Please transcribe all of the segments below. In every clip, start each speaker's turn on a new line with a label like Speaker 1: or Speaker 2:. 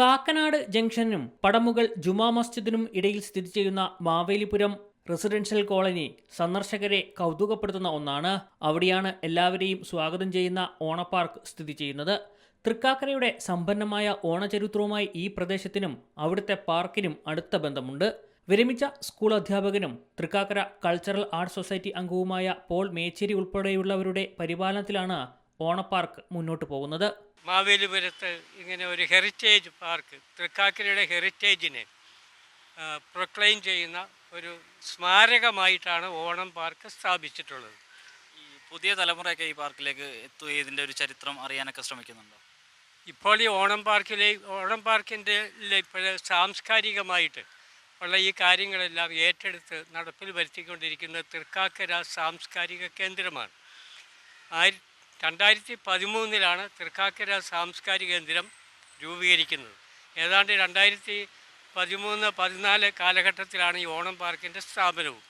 Speaker 1: കാക്കനാട് ജംഗ്ഷനും പടമുകൾ ജുമാ മസ്ജിദിനും ഇടയിൽ സ്ഥിതി ചെയ്യുന്ന മാവേലിപുരം റെസിഡൻഷ്യൽ കോളനി സന്ദർശകരെ കൗതുകപ്പെടുത്തുന്ന ഒന്നാണ്. അവിടെയാണ് എല്ലാവരെയും സ്വാഗതം ചെയ്യുന്ന ഓണപ്പാർക്ക് സ്ഥിതി ചെയ്യുന്നത്. തൃക്കാക്കരയുടെ സമ്പന്നമായ ഓണചരിത്രവുമായി ഈ പ്രദേശത്തിനും അവിടുത്തെ പാർക്കിനും അടുത്ത ബന്ധമുണ്ട്. വിരമിച്ച സ്കൂൾ അധ്യാപകനും തൃക്കാക്കര കൾച്ചറൽ ആർട്സ് സൊസൈറ്റി അംഗവുമായ പോൾ മേച്ചേരി ഉൾപ്പെടെയുള്ളവരുടെ പരിപാലനത്തിലാണ് ഓണപ്പാർക്ക് മുന്നോട്ട് പോകുന്നത്.
Speaker 2: മാവേലിപുരത്ത് ഇങ്ങനെ ഒരു ഹെറിറ്റേജ് പാർക്ക് തൃക്കാക്കരയുടെ ഹെറിറ്റേജിനെ പ്രൊക്ലെയിം ചെയ്യുന്ന ഒരു സ്മാരകമായിട്ടാണ് ഓണം പാർക്ക് സ്ഥാപിച്ചിട്ടുള്ളത്.
Speaker 3: ഈ പുതിയ തലമുറയൊക്കെ ഈ പാർക്കിലേക്ക് എത്തുകയും ഇതിന്റെ ഒരു ചരിത്രം അറിയാനൊക്കെ ശ്രമിക്കുന്നുണ്ടോ?
Speaker 2: ഇപ്പോൾ ഈ ഓണം പാർക്കിലെ ഓണം പാർക്കിന്റെ ഇപ്പോൾ സാംസ്കാരികമായിട്ട് ഉള്ള ഈ കാര്യങ്ങളെല്ലാം ഏറ്റെടുത്ത് നടപ്പിൽ വരുത്തിക്കൊണ്ടിരിക്കുന്ന തൃക്കാക്കര സാംസ്കാരിക കേന്ദ്രമാണ്. ആയിര രണ്ടായിരത്തി പതിമൂന്നിലാണ് തൃക്കാക്കര സാംസ്കാരിക കേന്ദ്രം രൂപീകരിക്കുന്നത്. ഏതാണ്ട് രണ്ടായിരത്തി പതിമൂന്ന് പതിനാല് കാലഘട്ടത്തിലാണ് ഈ ഓണം പാർക്കിന്റെ സ്ഥാപനവും.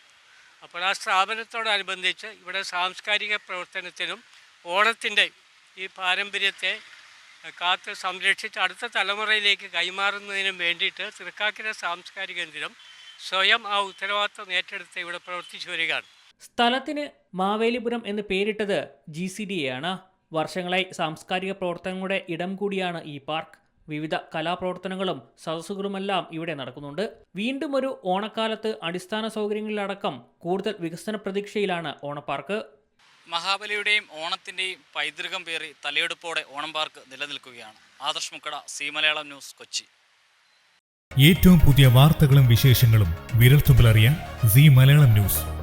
Speaker 2: അപ്പോൾ ആ സ്ഥാപനത്തോടനുബന്ധിച്ച് ഇവിടെ സാംസ്കാരിക പ്രവർത്തനത്തിനും ഓണത്തിന്റെ ഈ പാരമ്പര്യത്തെ കാത്ത് സംരക്ഷിച്ച് അടുത്ത തലമുറയിലേക്ക് കൈമാറുന്നതിനും വേണ്ടിയിട്ട് തൃക്കാക്കര സാംസ്കാരിക കേന്ദ്രം സ്വയം ആ ഉത്തരവാദിത്വം ഏറ്റെടുത്ത് ഇവിടെ പ്രവർത്തിച്ചു വരികയാണ്.
Speaker 1: സ്ഥലത്തിന് മാവേലിപുരം എന്ന് പേരിട്ടത് ജി സി ഡി എ ആണ് വർഷങ്ങളായി സാംസ്കാരിക പ്രവർത്തനങ്ങളുടെ ഇടം കൂടിയാണ് ഈ പാർക്ക്. വിവിധ കലാപ്രവർത്തനങ്ങളും സദസ്സുകളുമെല്ലാം ഇവിടെ നടക്കുന്നുണ്ട്. വീണ്ടും ഒരു ഓണക്കാലത്ത് അടിസ്ഥാന സൗകര്യങ്ങളിലടക്കം കൂടുതൽ വികസന പ്രതീക്ഷയിലാണ് ഓണപ്പാർക്ക്.
Speaker 3: മഹാബലിയുടെയും ഓണത്തിന്റെയും പൈതൃകം പേറി തലയെടുപ്പോടെ ഓണം പാർക്ക് നിലനിൽക്കുകയാണ്. Adarsh Mukkada C Malayalam news Kochi.
Speaker 4: ഏറ്റവും പുതിയ വാർത്തകളും വിശേഷങ്ങളും വിരൽത്തുമ്പിലറിയാൻ സി മലയാളം ന്യൂസ്.